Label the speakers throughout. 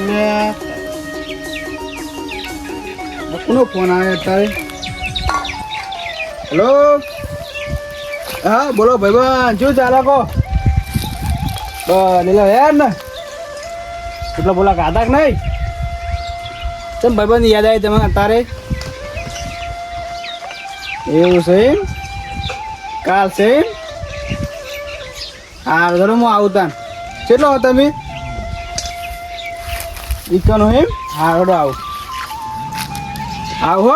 Speaker 1: એટલે કોનો ફોન આવે અત્યારે હેલો હા બોલો ભાઈબંધ શું ચાલે કહો લીલો યાર ને એટલે બોલા ગાતા કે નહીં ચમ ભાઈબંધ યાદ આવી તમે તારે એવું છે કાલ છે હા ધરો હું આવું તાન કેટલો તમે ઈકનો હોય હા રડો આવો. આવો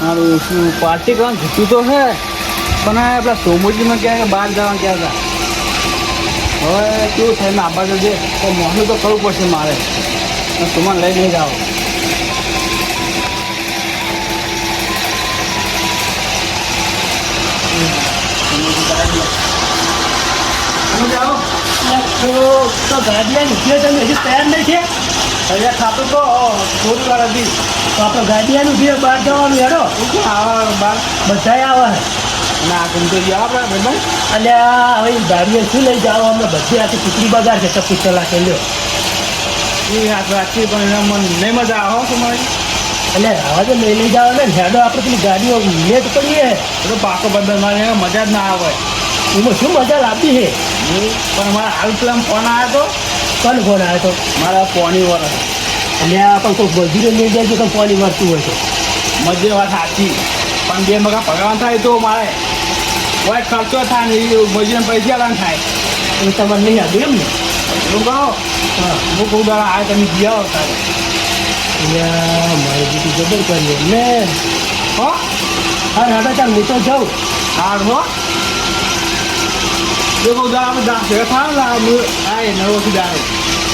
Speaker 1: મારું પાર્ટી કરવાનું જીતું તો છે. પણ આપણા સોમોજીમાં ક્યાં બહાર જવાનું ક્યાં હતા હવે કેવું થાય ને આબા જજે તો મોહનું તો કરવું પડશે મારે. સુમન લઈ લઈ જાઓ.
Speaker 2: તો ગાડિયા નીકળ્યો તમે હજી તૈયાર નહીં છે
Speaker 1: અહીંયા ખાતું તો થોડી વાર હતી
Speaker 2: તો આપણે ગાડિયાનું જે બહાર જવાનું હેડો.
Speaker 1: આવા
Speaker 2: બધા આવે.
Speaker 1: ના ગમતો ગયા આપણે
Speaker 2: અને આ હવે ગાડીએ શું લઈ જાઓ અમે બધી આખી પીકરી બગાડ છે તો ચલા કે લ્યો.
Speaker 1: એ હાથ રાખી પણ એના મને નહીં મજા આવો તમારી.
Speaker 2: એટલે આવા તો લઈ લઈ જાઓ ને હેડો આપણે પેલી ગાડીઓ લેટ કરીએ.
Speaker 1: તો પાકો બદલ મારે મજા જ ના આવે.
Speaker 2: એમાં શું મજા લાગતી છે?
Speaker 1: પણ મારા હાલ પેલા ફોન આવ્યો
Speaker 2: કોણ ફોન આવ્યો હતો
Speaker 1: તો? મારા પોણી વરસ
Speaker 2: એટલે આ પણ કોઈ મજૂરી લઈ જાય તો પોની મળતું હોય તો.
Speaker 1: મજે વાત સાચી. પણ બે મગા ભગવાન થાય તો મારે કોઈ ખર્ચો થાય ને એ મજૂરીને પૈસા લાન થાય
Speaker 2: એ તમારે નહીં આવ્યું એમ ને
Speaker 1: શું કહો
Speaker 2: હા
Speaker 1: હું કહું દાડા આ તમે ગયા હો તારે
Speaker 2: એટલે મારી બીજી જબર કરીએ ને
Speaker 1: હો
Speaker 2: હા રાધા ચાલ હું તો જાઉં
Speaker 1: હાર હો જો કહું દાડા આપણે દા ભેગા થાય ને આ હું આ એ નર્વસી દાડે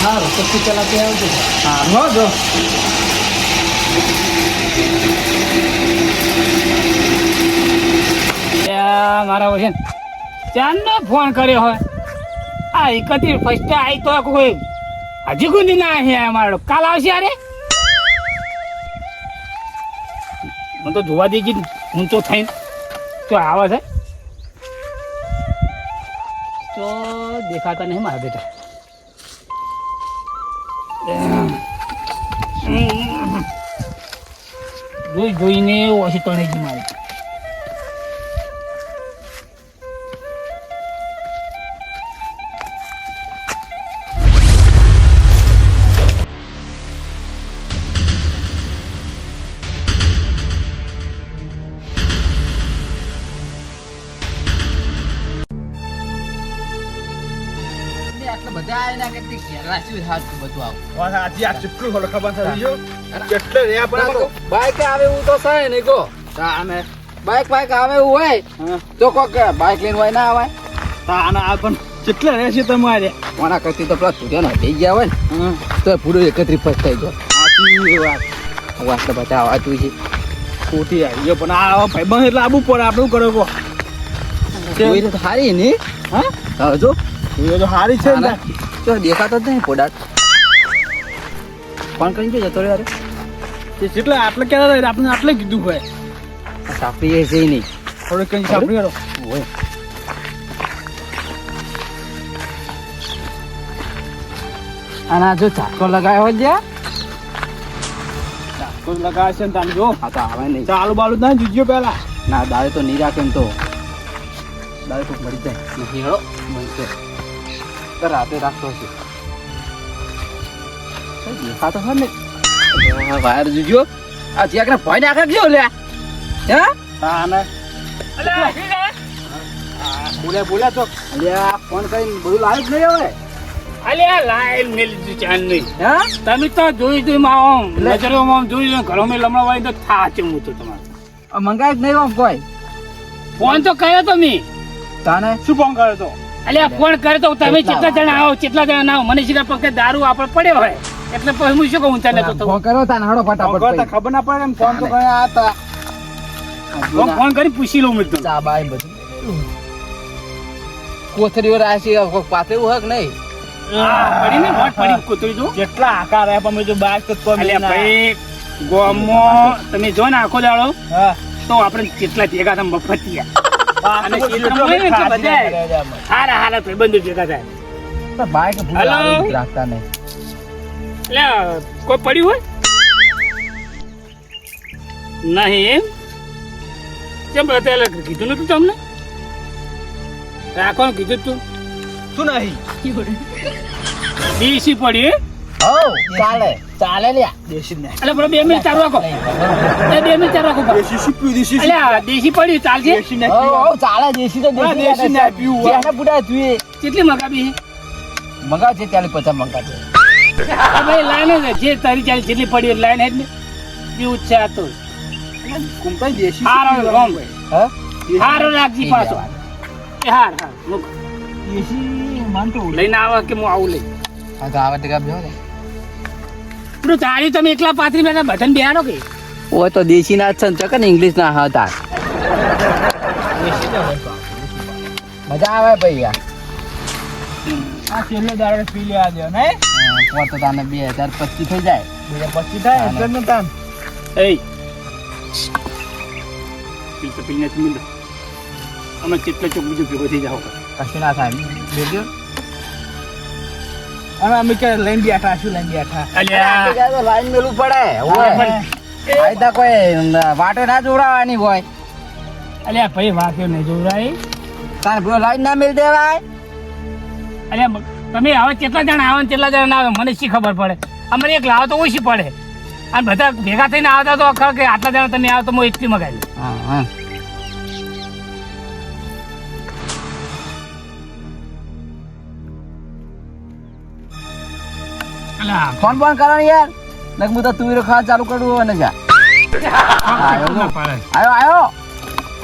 Speaker 2: હા પછી ચલાતે આવજો
Speaker 1: હાર હો જો
Speaker 3: મારા વચન ચાંદનો ફોન કર્યો હોય. આ એકત્રીસ ફર્સ્ટ આવી તો કોઈ હજી કોઈ ના અહીંયા અમારો. કાલ આવશે અરે? હું તો જોવા દેજી, ઊંચો થઈને. તો આવે છે. તો દેખાતા નહીં મારા બેટા. જોઈ જોઈને ઓછી તણે ગઈ મારી.
Speaker 4: રાખ્યું હાથ આવું
Speaker 1: વાત સાચી આ કેટલું ખબર ખબર થઈ ગયો કેટલે રહ્યા પણ
Speaker 4: બાઈક આવે એવું તો સહે નહીં કો. તાને બાઈક બાઈક આવે એવું હોય
Speaker 1: હા.
Speaker 4: તો કોક બાઈક લઈને હોય ના આવે
Speaker 1: તા આના આ પણ કેટલે રહે છે તમારે?
Speaker 4: મારા કરતી તો પેલા સૂર્યનો થઈ ગયા હોય ને તો પૂરો એકત્રીસ ફસ થઈ ગયો.
Speaker 1: સાચી વાત.
Speaker 4: વાત તો બધા આવતું છે.
Speaker 1: ખોટી આવી ગયો પણ આ ભાઈબંધ એટલે આબુ પડે આપણે કરો
Speaker 4: કો? સારી ને
Speaker 1: હા?
Speaker 4: હા જો.
Speaker 1: એ તો સારી છે ને.
Speaker 4: તો દેખાતો જ નહીં પોડાટ ફોન કરીને જતો રહ્યો
Speaker 1: તે જેટલે આટલે ક્યાં હતા આપણે આટલે કીધું હોય.
Speaker 4: સાપડી એ છે નહીં.
Speaker 1: થોડું કઈ સાપડી કરો
Speaker 4: હોય. અને આ જો ચાકો લગાવ્યો હોય જ્યાં
Speaker 1: તો લગાવે છે ને તાને જો.
Speaker 4: તો આવે નહીં.
Speaker 1: ચાલુ બાલુ ના જુજ્યો પહેલા.
Speaker 4: ના દાડે તો નહીં રાખે તો. દાડે તો મરી જાય. નહીં હેળો. રાતે રાખતો હશે. દેખાતો હોય ને વાયર જોજો આ ચેકને ભય નાખે કેવો લે. હે?
Speaker 1: તાને બોલે બોલે તો.
Speaker 4: અલ્યા ફોન કરીને બધું લાવ્યું જ નહીં હવે.
Speaker 3: અલ્યા લાઈન મેલી દીધું નહીં
Speaker 4: હે?
Speaker 3: તમે તો જોઈ જોઈ માં આમ જોઈ જોઈ ઘરો મેં લમણા વાળી તો થા છે હું તો તમારે.
Speaker 4: મંગાય જ નહીં આમ કોઈ?
Speaker 3: ફોન તો કર્યો તો મેં.
Speaker 4: તાને?
Speaker 1: શું ફોન કર્યો તો?
Speaker 3: અલ્યા ફોન કર્યો તો તમે
Speaker 4: કેટલા
Speaker 3: કેટલા જણા આવો કેટલા જણા ના આવો? મને સીધા પગે દારૂ આપણે પડ્યો હોય. એટલે પછી હું શું કહું તને તો તો
Speaker 4: ફોન કરો તાન હળો ફટાફટ
Speaker 1: તો ખબર ના પડે એમ ફોન તો કરે હતા તા
Speaker 3: ફોન કરી પૂછી લઉં મિત્રો
Speaker 4: ચા બાય બધું. કોથરીઓ રાશી કોક પાતળું હક નહીં?
Speaker 3: પડી ને મોટ પડી કૂતરી જો
Speaker 1: જેટલા આકાર આપ્યા અમે જો બાર તો તો
Speaker 3: અલ્યા ભાઈ ગોમો તમે જો ને આખો દાડો
Speaker 1: હા.
Speaker 3: તો આપણે કેટલા ભેગા થાય મફતિયા. અને તો બધાય. હારા હારા ભાઈબંધો ભેગા થાય.
Speaker 4: તો બાઈક ભૂલ રાખતા નહીં.
Speaker 3: એટલે કોઈ પડ્યું હોય? નહીં એમ? કેમ અત્યારે કીધું નતું તમને? રાખવાનું કીધું તું.
Speaker 1: શું નહીં?
Speaker 3: ડીસી પડી
Speaker 4: ચાલે ચાલે લ્યા.
Speaker 1: દેશી ને
Speaker 3: એટલે બરો બે મિનિટ ચાલુ રાખો. એ બે મિનિટ ચાલુ રાખો
Speaker 1: દેશી શું પીવું દેશી
Speaker 3: એટલે આ દેશી પડી ચાલશે?
Speaker 1: દેશી ને
Speaker 4: હો હો ચાલે દેશી તો દેશી
Speaker 1: ને પીવું
Speaker 4: એને બુડા તું
Speaker 3: કેટલી મગાવી છે?
Speaker 4: મંગાવ છે ચાલી પચાસ મંગા છે
Speaker 3: આ ભાઈ લાઈન જ જે તારી ચાલી જેટલી પડી લાઈન જ ને પીવું છે આ તો.
Speaker 1: કુંભાઈ દેશી
Speaker 3: હારો રોમ. હારો રાખજી પાછો. એ હાર. હાર મૂક.
Speaker 1: દેશી માન
Speaker 3: લઈને આવો કે હું આવું લઈ.
Speaker 4: હા તો આવા ટકા બેહો ને.
Speaker 3: પેલું તાળી તમે એકલા પાથરી બેઠા બેહાડો કે?
Speaker 4: ઓ તો દેશી ના છે ચક ને ઇંગ્લિશ ના હતા મજા આવે ભાઈ યાર.
Speaker 1: આ છેલ્લો દાડો પી લેવા દો ને
Speaker 4: તો તાને બે હજાર પચીસ થઈ જાય.
Speaker 1: બે પચીસ થાય એટલે ને તાન.
Speaker 3: એ પી તો પી અમે કેટલા ચોક બીજું ભેગો થઈ જાઓ.
Speaker 4: કશું ના થાય. બેઠો
Speaker 1: અને અમે કે લઈને બેઠા શું લઈને બેઠા?
Speaker 3: અલ્યા.
Speaker 4: લાઈન મેલું પડે. હોય ફાયદા કોઈ વાટો ના જોડાવાની હોય.
Speaker 3: અલ્યા ભાઈ વાગ્યો નહીં જોડાય.
Speaker 4: તારે પેલો લાઈન ના મેલ દેવાય.
Speaker 3: અલ્યા તમે આવા કેટલા જણા આવે કેટલા જણા આવે મને શી ખબર પડે? અમારે એક લાવો તો ઓછી પડે. અને બધા ભેગા થઈને આવતા તો ખબર કે આટલા જણા તમે આવો તો હું એટલી મગાવી
Speaker 4: હા હા. ફોન ફોન કરો યાર. નક હું તો તુવેરો ખાવા ચાલુ કરું અને જા. આયો આયો.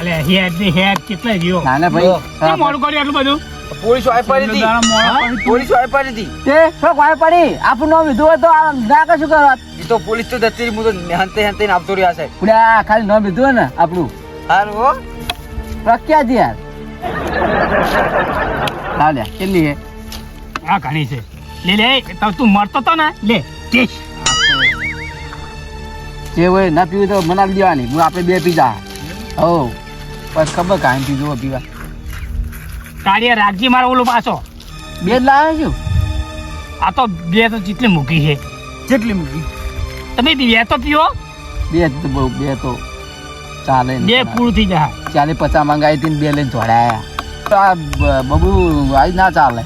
Speaker 3: અલ્યા હેડ ને હેડ કેટલા જીઓ
Speaker 4: ના ના ભાઈ.
Speaker 3: મોડું કર્યું આટલું બધું?
Speaker 4: પોલીસ વાય પડી પોલીસ વાય હતી તે શું વાય પડી? આપણું નામ લીધું તો આ ના કશું
Speaker 5: એ તો પોલીસ તો જતી હું તો હંતે હંતે ને રહ્યા છે
Speaker 4: પુડા ખાલી નામ લીધું ને આપણું.
Speaker 5: હારું હો.
Speaker 4: પ્રખ્યાત યાર. લાવ લે કેટલી હે
Speaker 3: આ ઘણી છે. લે લે તું મરતો તો ને? લે ટેસ્ટ
Speaker 4: જે હોય ના પીવું તો મનાવી દેવાની. હું આપણે બે પીધા. હો બસ ખબર કાંઈ પીધું પીવા.
Speaker 3: તાળી રાખજી મારો ઓલો પાછો.
Speaker 4: બે જ લાવ્યો છું?
Speaker 3: આ તો બે તો જેટલી મૂકી છે.
Speaker 1: જેટલી મૂકી?
Speaker 3: તમે બી તો પીઓ.
Speaker 4: બે તો બહુ બે તો ચાલે
Speaker 3: બે પૂરું થઈ જાય.
Speaker 4: ચાલે પચાસ મંગાવી હતી ને બે લઈને જોડાયા. આ બબુ આજ ના ચાલે.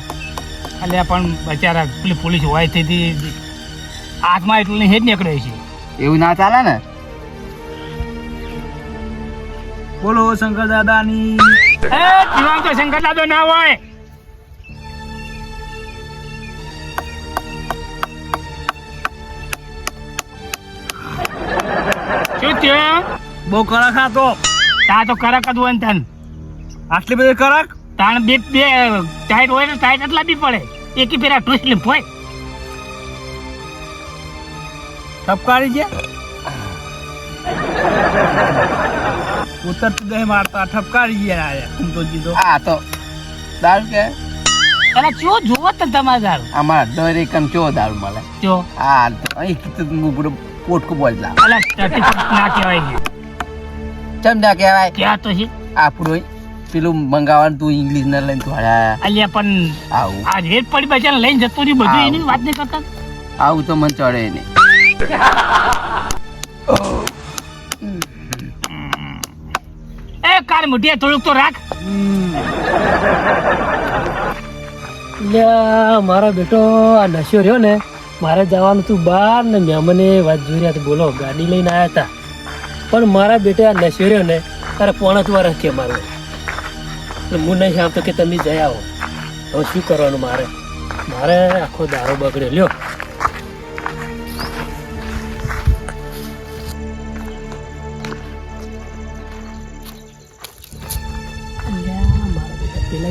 Speaker 3: એટલે પણ બચારા પેલી પોલીસ હોય તેથી હાથમાં એટલું હેજ નીકળે છે.
Speaker 4: એવું ના ચાલે ને?
Speaker 1: બોલો શંકર દાદાની.
Speaker 3: એ પીવાનું તો શંકર દાદો ના હોય. શું થયું?
Speaker 1: બહુ કડક હતો
Speaker 3: તા. તો કરક જ હોય ને તન.
Speaker 1: આટલી બધી કડક?
Speaker 3: તાણ બે બે ટાઈટ હોય ને ટાઈટ એટલા બી પડે. એકી પેરા ટ્વિસ્ટ લીપ હોય.
Speaker 1: ટપકારી છે? ઉત્તર પ્રદેશ મારતા ઠપકારી ગયા આયા તું તો જીતો.
Speaker 4: હા તો દારૂ કે?
Speaker 3: અરે ચો જોવો તો તમારે દારૂ.
Speaker 4: અમારા દરેક એકમ ચો દારૂ મળે?
Speaker 3: ચો.
Speaker 4: હા તો અહીં કીધું હું પૂરો પોટકું બોલતા
Speaker 3: અલા ટટી ના કહેવાય
Speaker 4: ચમ ના કહેવાય?
Speaker 3: ક્યાં તો છે?
Speaker 4: આપણું પેલું મંગાવવાનું તું ઇંગ્લિશ ને લઈને થોડા.
Speaker 3: અલ્યા પણ
Speaker 4: આવું.
Speaker 3: આ રેટ પડી બચાને લઈને જતો રહ્યું બધું એની વાત નહીં કરતા
Speaker 4: આવું તો મને ચડે નહીં.
Speaker 3: કાર મુઠીએ થોડુંક તો રાખ.
Speaker 2: એટલે મારો બેટો, આ નશો રહ્યો ને, મારે જવાનું તું બહાર ને મહેમાને વાત જોઈ રહ્યા બોલો, ગાડી લઈને આવ્યા હતા. પણ મારા બેટે આ નશો રહ્યો ને, તારે પોણા રાખીએ મારું. એટલે હું નહીં સાંભળતો કે તમે જઈ આવો હવે શું કરવાનું મારે? મારે આખો દારો બગડ્યો. લ્યો.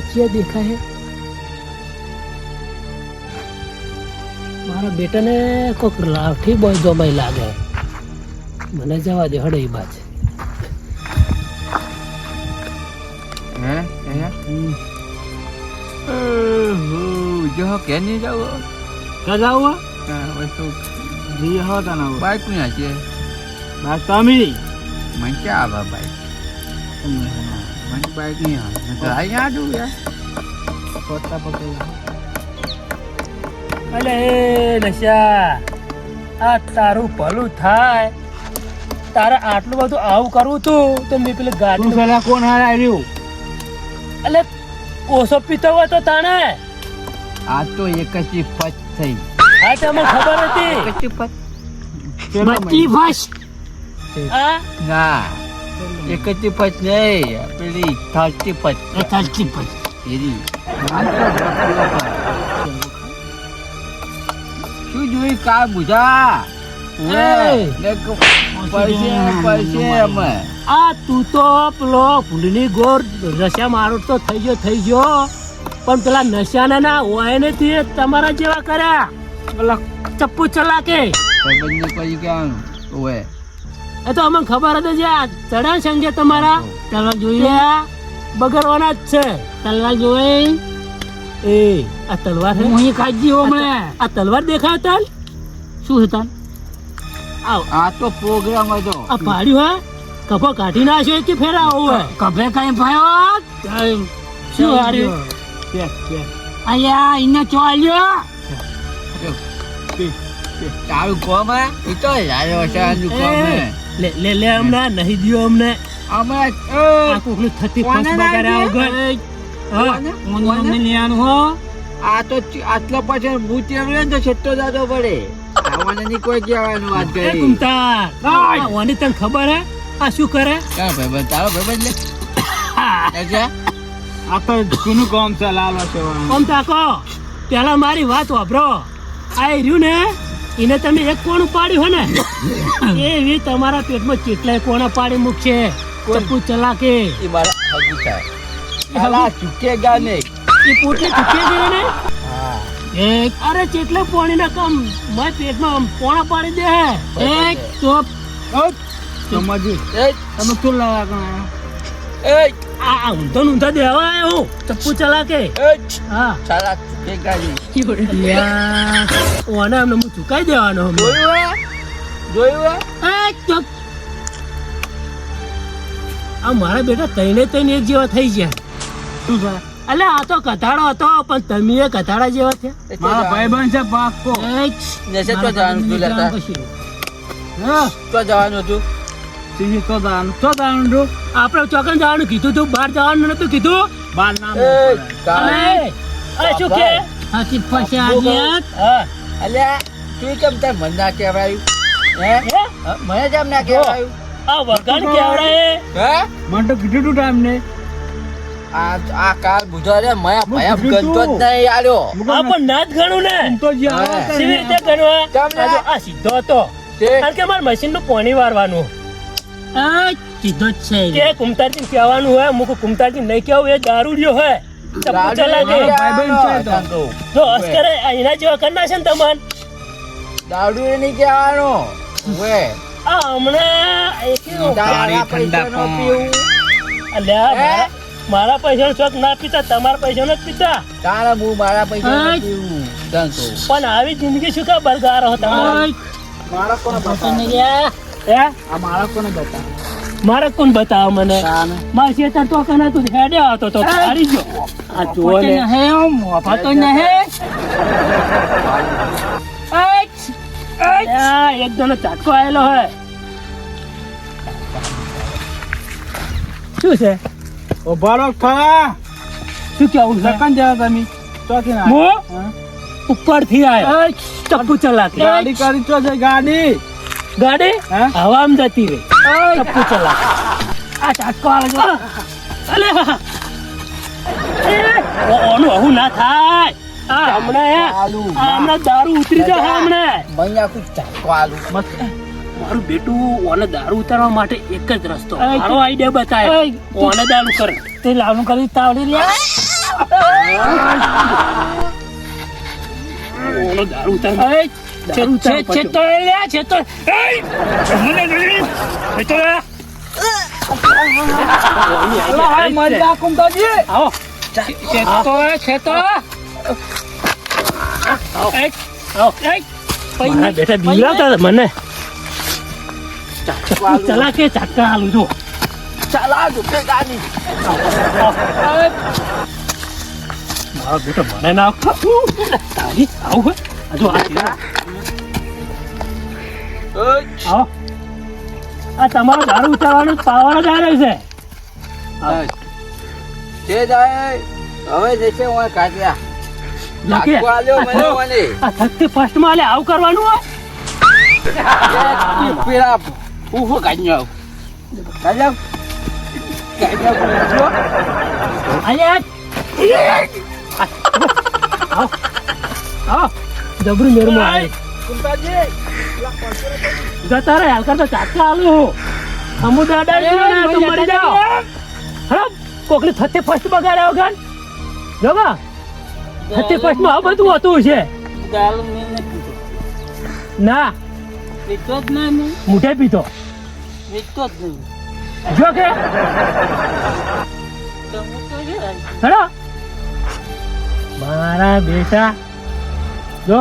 Speaker 2: ક્યાં દેખા હે મારા બેટાને કોક લાઠી બોજોમાં લાગે મને જવા દે હડે એ બાજ
Speaker 4: જો હો કે નહીં જાવ
Speaker 1: ક્યાં જાવ જી હો તને
Speaker 4: બાઈક ક્યાં છે
Speaker 1: બાઈક તમે
Speaker 4: મને આવે બાઈક નહીં આવે તો અહીંયા આડું યાર
Speaker 1: પોતા પકડવા
Speaker 2: અલે નશા આ તારું ભલું થાય તારે આટલું બધું આવું કરવું તું તો મેં પેલી ગાડી
Speaker 1: પેલા કોણ હાર આવ્યું
Speaker 2: એટલે ઓછો પીતો હોય તો તાણે
Speaker 4: આ તો એક જ પચ થઈ
Speaker 2: હા તે અમને ખબર હતી
Speaker 4: પચ
Speaker 2: ફસ આ
Speaker 4: ના એક જ પચ નહીં પેલી થર્ટી પચ
Speaker 2: થર્ટી ફસ
Speaker 4: એરી. શું જોઈ કા અમે.
Speaker 2: આ તું તો પેલો ભૂંડની ગોર રસ્યા મારો તો થઈ ગયો થઈ ગયો. પણ પેલા નશાના ના હોય ને તે તમારા જેવા કર્યા. પેલા ચપ્પુ ચલાકે.
Speaker 4: પછી ક્યાં ઓવે
Speaker 2: એ તો અમને ખબર હતી જે ચડા સંગે તમારા તલવાર જોઈએ બગડવાના જ છે. તલવાર જોઈ. એ આ તલવાર હું અહીં ખાજી હમણે. આ તલવાર દેખાય તલ શું હતા આવ.
Speaker 4: આ તો પ્રોગ્રામ હતો
Speaker 2: આ પાડ્યું હા? કફો કાઢી નાખ્યો કે ફેરા હોય? કફે કઈ ભાયો? શું હાર્યું?
Speaker 1: અહીંયા પેક
Speaker 2: ચો ચોલ્યો
Speaker 4: તારું કોમ હે? એ તો લાયો છે આનું કોમ હે.
Speaker 2: લે લે લે અમને નહીં દિયો અમને.
Speaker 4: અમે
Speaker 2: આ કોકની થતી ફસ
Speaker 4: ના
Speaker 2: વગર હા
Speaker 4: કોને?
Speaker 2: મને
Speaker 4: કોને?
Speaker 2: અમને લેવાનું હો.
Speaker 4: આ તો આટલા પછી હું ને તો છેટ્ટો જાતો પડે. આવવાને કોઈ કહેવાનું વાત કરી.
Speaker 2: કુમતાર ઓની તને ખબર હે? આ શું કરે?
Speaker 4: ક્યાં ભાઈબંધ તારો ભાઈબંધ લે
Speaker 1: આ તો જૂનું કોમ છે લાલો
Speaker 2: તાકો પેલા મારી વાત વાપરો. આ રહ્યું ને? એને તમે એક કોણ પાડ્યું હે ને? એવી તમારા પેટમાં કેટલાય કોણા પાડી મૂકશે? ચપ્પુ ચલાકે.
Speaker 4: એ મારા હગું થાય. ચૂકેગા
Speaker 2: એ ને એક. અરે ચેટલે પાણી ના કામ? મારા પેટમાં પોણા પાડી દે એક
Speaker 1: સમજી તમે શું કોણ
Speaker 4: એ
Speaker 2: આ ઊંધો ઊંધા દેવા આવ્યો ચપ્પુ ચલાકે? હા.
Speaker 4: ચૂકેગા નહીં
Speaker 2: લ્યા, ઓને અમને હું ચુકાઈ દેવાનો.
Speaker 4: જોયું જોયું
Speaker 2: એ ચૂપ. આ મારા બેટા તઈને તઈને એક જેવા થઈ ગયા. અલે આ તો કથાડો હતો પણ તમે એ કથાડા જેવા છે
Speaker 1: મારા. ભાઈબંધ છે પાક્કો.
Speaker 4: જશે તો જવાનું
Speaker 2: હતું
Speaker 4: લેતા. તો જવાનું હતું
Speaker 1: સીધી તો દાન તો દાન જો
Speaker 2: આપણે ચોકન જવાનું કીધું તું બહાર જવાનું નતું કીધું.
Speaker 1: બાર નામ
Speaker 4: એ કાલે
Speaker 2: અલે, અલે શું કે?
Speaker 4: અલ્યા તું કેમ તાર મન ના કહેવાયું? હે?
Speaker 2: હે?
Speaker 4: મને કેમ ના કહેવાયું?
Speaker 2: આ વગાડ કેવડાએ
Speaker 4: હે?
Speaker 1: મને તો કીધું તું ટાઈમ ને.
Speaker 4: આ આ કાલ બુધવારે મયા ભયા ગણતો જ. નહીં આલ્યો.
Speaker 2: આ પણ ના જ ગણું ને.
Speaker 1: તો જે
Speaker 2: રીતે ગણવા આ? સીધો હતો. કારણ કે મારે મશીનનું પાણી વારવાનું. સીધો જ છે. કે કુમતારજી કહેવાનું હોય મુક કુમતારજી નહીં કહેવું એ દારૂડિયો હોય. ચપ્પુ
Speaker 4: ગાડી
Speaker 2: ચલાકે
Speaker 4: લઈને
Speaker 1: ભાઈબંધ છે તો.
Speaker 4: આવવાનો.
Speaker 2: જો અસ્કરે એના જેવા કરી નાખે ને તમન?
Speaker 4: દારૂ નહીં કહેવાનો. વે
Speaker 2: આ હમણાં
Speaker 4: પૈસા નો પીવું.
Speaker 2: મારા- મારા પૈસા ચોક ના પીતા તમારા પૈસા જ પીતા.
Speaker 4: તારા હું મારા પૈસા નો.
Speaker 2: પણ આવી જિંદગી શું કા બરગારો હતા
Speaker 1: મારા કોને બતાવ
Speaker 2: હે?
Speaker 1: આ મારા કોને બતાવ?
Speaker 2: મારે કોણ બતાવ મને? મારા શેતર તો કના તું હેડે આવતો તો હારી ગયો. આ જુઓ ને
Speaker 4: મોફતો
Speaker 2: આ એક જણો ચાટકો આવેલો હોય શું છે?
Speaker 1: ઊભા રહો ખરા
Speaker 2: શું કેવું છે?
Speaker 1: જરા તમે. ચોથી ના.
Speaker 2: હું?
Speaker 1: હા?
Speaker 2: ઉપરથી આવ્યો ચપ્પુ ચલાતી.
Speaker 1: ગાડી કરી તો છે ગાડી.
Speaker 2: ગાડી
Speaker 1: હે?
Speaker 2: હવામાં જતી રહી. ચપ્પુ ચલા આ ચાટકો આવે છે અલે ઓનું આવું ના થાય. હમણાં હે, હમણાં દારૂ ઉતરી જાય હમણાં.
Speaker 4: મૈયા કુછ ચાકો આલું.
Speaker 2: મારું બેટું ઓને દારૂ ઉતારવા માટે એક જ રસ્તો. મારો આઈડિયા બતાય ઓને દારૂ કર. તે લાવનું કરી તાવડી રહ્યા ઓનો દારૂ ઉતાર.
Speaker 3: એ, છે-
Speaker 2: દારૂ
Speaker 3: છે-
Speaker 2: ઉતાર
Speaker 3: છે તો એ લે, છે તો- એ, મને નહીં. છે તો લે.
Speaker 1: અલા, હાય, મારી આ કુમતાજી.
Speaker 3: આવો. છે છે તો એ, છે તો એ. એ,
Speaker 2: આવો.
Speaker 3: એ,
Speaker 2: મારા બેટા બીવડાવતા હતા મને ચલા કે ચાટકા હાલું જો
Speaker 5: ચાલ આ દુખે ગાડી
Speaker 2: મારો બેટો મને ના તારી આવું હોય આ જો આ આ તમારો દારૂ ઉતારવાનો પાવાનો જ આવે છે.
Speaker 5: છે જાય હવે જશે હું કાઢ્યા.
Speaker 2: આવું કરવાનું હોય?
Speaker 5: ઊભો કાઢ્યો કાઢ્યો કાઢ્યો
Speaker 2: જબરું મેળમાં આવે. જતા રહે હાલ કરતા ચાટકા હાલું અમુ દાદા તો મરી જાઓ. હા કોકની થર્ટી ફર્સ્ટ બગાડ્યા વગર જોગા થર્ટી ફર્સ્ટમાં આ બધું હતું છે. ના
Speaker 1: પીતો જ નહીં.
Speaker 2: મુઠે પીતો
Speaker 1: પીતો જ નહીં.
Speaker 2: જો કે
Speaker 1: હું.
Speaker 2: હેડો મારા બેટા જો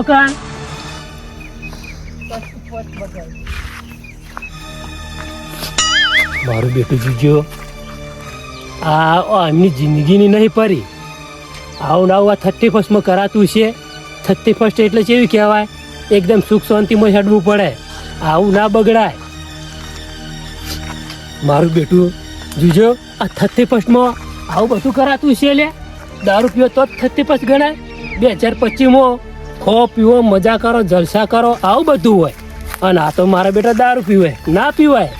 Speaker 2: મારું બેટું જીજો આ એમની જિંદગીની નહીં પરી. આવું આવું આ થર્ટી ફર્સ્ટમાં કરાતું છે. થર્ટી ફર્સ્ટ એટલે કેવી કહેવાય? એકદમ સુખ શાંતિમાં છડવું પડે. આવું ના બગડાય. મારું બેટું જોજો આ થર્ટી ફર્સ્ટમાં આવું બધું કરાતું છે લે. દારૂ પીવો તો જ થર્ટી ફર્સ્ટ ગણાય. બે હજાર પચીસમાં ખો પીવો, મજા કરો, જલસા કરો, આવું બધું હોય. અને આ તો મારા બેટા દારૂ પીવે, ના પીવાય.